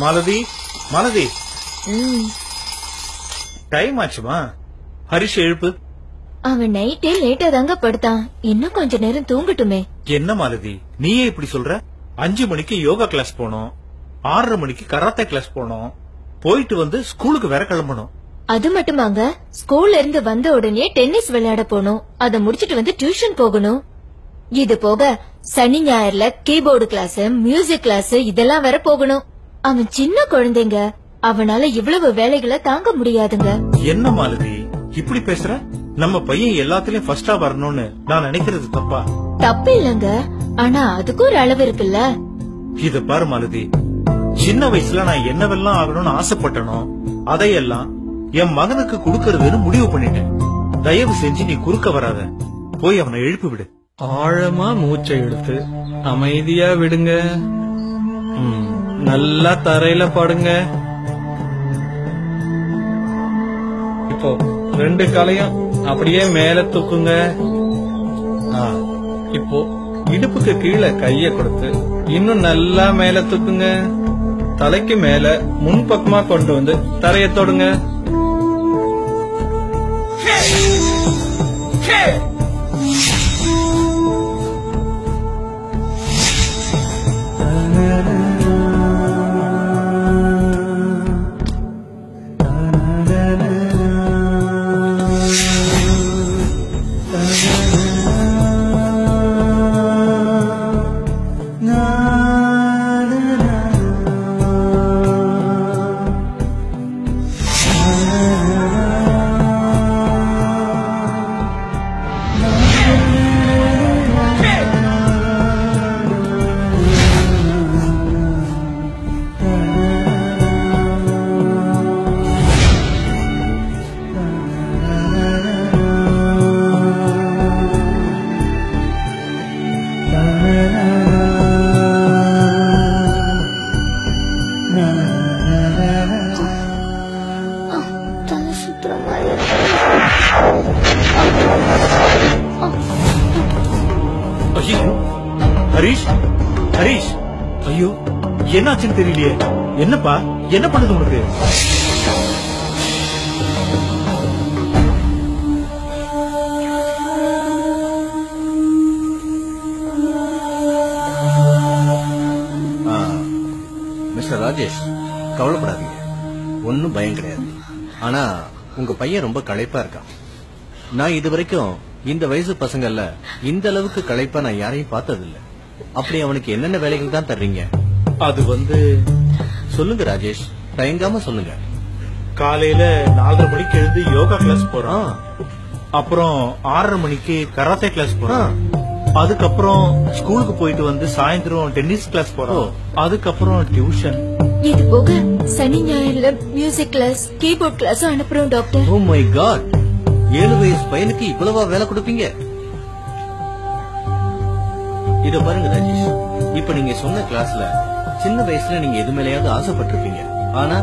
Malathi Malathi. Time ஆச்சுமா? ஹரிஷ் எழுப்பு. அவன் நைட்டே லேட்டா தாங்க படுத்தான். இன்னும் கொஞ்ச நேரம் தூங்கட்டுமே. என்ன மாலதி? நீயே இப்படி சொல்ற? அஞ்சு மணிக்கு யோகா கிளாஸ் போனோம். ஆறரை மணிக்கு கராத்தே கிளாஸ் போனோம். போயிட்டு வந்து ஸ்கூலுக்கு வேற கிளம்பணும். அது மட்டுமாங்க ஸ்கூல்ல இருந்து வந்த உடனே டென்னிஸ் விளையாட போகணும் அத முடிச்சிட்டு வந்து டியூஷன் போகணும். இது போக சனி ஞாயிறுல கீபோர்டு கிளாஸ் மியூசிக் கிளாஸ் இதெல்லாம் வேற போகணும். அவன் சின்ன குழந்தைங்க. அவனால இவ்வளவு வேலைகளை தாங்க முடியாதுங்க. என்ன மாலதி இப்படி பேசுற? நம்ம பையன் எல்லாத்துலயும் ஃபர்ஸ்டா வரணும்னு நான் நினைக்கிறது தப்பா? தப்பு இல்லங்க. ஆனா அதுக்கும் ஒரு அளவு இருக்குல்ல. இத பாரு மாலதி சின்ன வயசுல நான் என்னவெல்லாம் ஆகணும்னு ஆசைப்பட்டனோ அதையெல்லாம் என் மகனுக்கு கொடுக்கறதுன்னு முடிவு பண்ணிட்டேன். தயவு செஞ்சு நீ குறுக்க வராத. போய் அவனை எழுப்பி விடு. ஆழமா மூச்சை எடுத்து அமைதியா விடுங்க. ம், நல்லா தரையில படுங்க. இப்போ ரெண்டு காலையும் அப்படியே மேல தூக்குங்க. இப்போ இடுப்புக்கு கீழே கைய கொடுத்து இன்னும் நல்லா மேல தூக்குங்க. தலைக்கு மேல முன்பக்கமா கொண்டு வந்து தரைய தொடுங்க. Hey! ஐயோ ஹரிஷ் ஹரிஷ். ஐயோ என்னாச்சுன்னு தெரியலையே. என்னப்பா என்ன பண்ணுது உனக்கு? மிஸ்டர் ராஜேஷ் கவலைப்படாதீங்க. ஒன்னும் பயம் கிடையாது. ஆனா உங்க பையன் ரொம்ப களைப்பா இருக்கான். நான் இது வரைக்கும் இந்த வயசு பசங்கள்ல இந்த அளவுக்கு களைப்பா நான் யாரையும் பார்த்ததில்ல. அப்படி அவனுக்கு என்னென்ன வேலைகள் தான் தர்றீங்க? அது வந்து சொல்லுங்க ராஜேஷ். தயங்காம சொல்லுங்க. காலையில நாலரை மணிக்கு எழுந்து யோகா கிளாஸ் போறான். அப்புறம் ஆறரை மணிக்கு கராத்தே கிளாஸ் போறான். அதுக்கப்புறம் ஸ்கூலுக்கு போயிட்டு வந்து சாயந்தரம் டென்னிஸ் கிளாஸ் போறான். அதுக்கப்புறம் டியூஷன் இது போக சனி ஞாயிறுல மியூசிக் கிளாஸ் கீபோர்ட் கிளாஸ் அனுப்புறோம் டாக்டர் ஓ மை காட் ஏழு வயசு பையனுக்கு இவ்வளவா வேலை கொடுப்பீங்க? இத பாருங்க ராஜேஷ். இப்ப நீங்க சொன்ன கிளாஸ்ல சின்ன வயசுல நீங்க எது மேலயாவது ஆசைப்பட்டிருப்பீங்க. ஆனா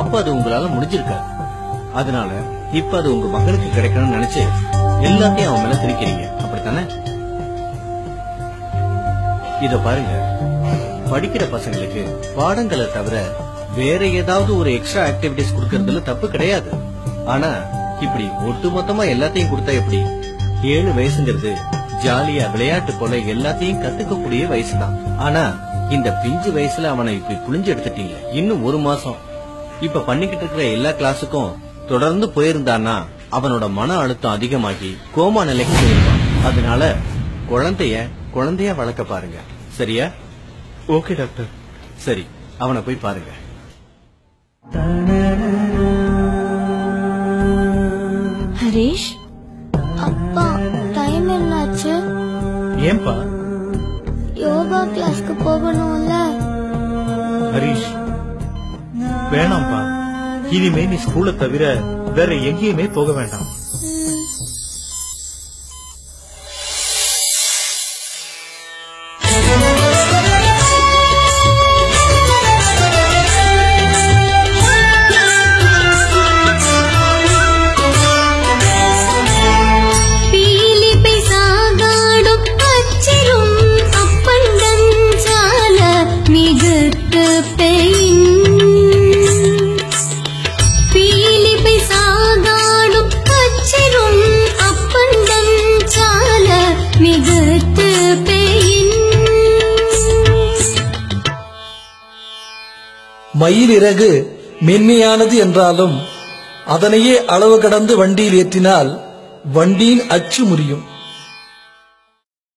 அப்ப அது உங்களால முடிஞ்சிருக்காது. அதனால இப்ப அது உங்க மகனுக்கு கிடைக்கணும்னு நினைச்சு எல்லாத்தையும் அவன் மேல திரிக்கிறீங்க அப்படித்தானே? இத பாருங்க. படிக்கிற பசங்களுக்கு பாடங்களை தவிர வேற ஏதாவது ஒரு எக்ஸ்ட்ரா ஆக்டிவிட்டிஸ் கொடுக்கறதுல தப்பு கிடையாது. ஆனா இப்படி ஒட்டுமொத்தமா எல்லாத்தையும் கொடுத்தா எப்படி? ஏழு வயசுங்கிறது ஜாலியா விளையாட்டு போல எல்லாத்தையும் கத்துக்கக்கூடிய வயசுதான். ஆனா இந்த பிஞ்சு வயசுல அவனை இப்படி புளிஞ்சு எடுத்துட்டீங்க. இன்னும் ஒரு மாசம். இப்ப பண்ணிக்கிட்டு இருக்கிற எல்லா கிளாஸுக்கும் தொடர்ந்து போயிருந்தான்னா அவனோட மன அழுத்தம் அதிகமாகி கோமா நிலைக்கு போயிருவான் அதனால குழந்தைய குழந்தையா வளர்க்க பாருங்க. சரியா? Okay doctor. சரி அவனை போய் பாருங்க. ஹரீஷ் அப்பா டைம் என்னாச்சு? ஏன்பா? யோகா கிளாஸ்க்கு போகணும்ல. ஹரிஷ் வேணாம்ப்பா. இனிமே நீ ஸ்கூலை தவிர வேற எங்கேயுமே போக வேண்டாம். மயில் இறகு மென்மையானது என்றாலும் அதனையே அளவு கடந்து வண்டியில் ஏற்றினால் வண்டியின் அச்சு முறியும்.